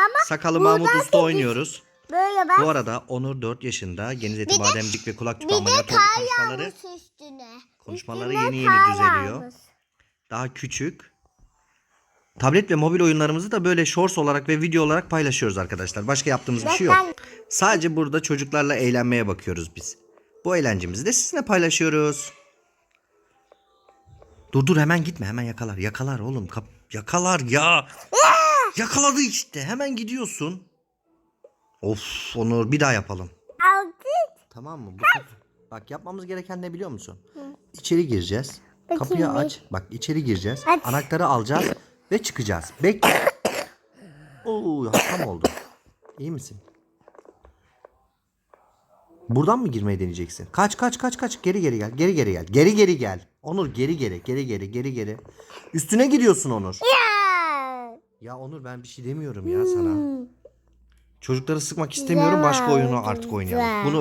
Ama Sakalı buradan Mahmut Usta sekiz- oynuyoruz. Böyle bak. Bu arada Onur 4 yaşında. Geniz eti, de- bademcik ve kulak Bir de ameliyatı kar oldu konuşmaları. yağmış üstüne. Konuşmaları Üstüne yeni yeni kar düzeliyor. yağmış. Daha küçük. Tablet ve mobil oyunlarımızı da böyle shorts olarak ve video olarak paylaşıyoruz arkadaşlar. Başka yaptığımız bir şey yok. Ben- Sadece burada çocuklarla eğlenmeye bakıyoruz biz. Bu eğlencemizi de sizinle paylaşıyoruz. Dur dur hemen gitme hemen yakalar. Yakalar oğlum. Kap yakalar ya. Yakaladı işte. Hemen gidiyorsun. Of Onur bir daha yapalım. Aldı. Tamam mı? Bu Bak yapmamız gereken ne biliyor musun? İçeri gireceğiz. Bakayım Kapıyı bir. aç. Bak içeri gireceğiz. Aç. Anahtarı alacağız ve çıkacağız. Bekle. Oo, mı oldu? İyi misin? Buradan mı girmeyi deneyeceksin? Kaç kaç kaç kaç. Geri geri gel. Geri geri gel. Geri geri gel. Onur geri geri geri geri geri geri. Üstüne gidiyorsun Onur. Ya. Ya Onur ben bir şey demiyorum ya sana. Çocukları sıkmak istemiyorum. Başka oyunu artık oynayalım. Bunu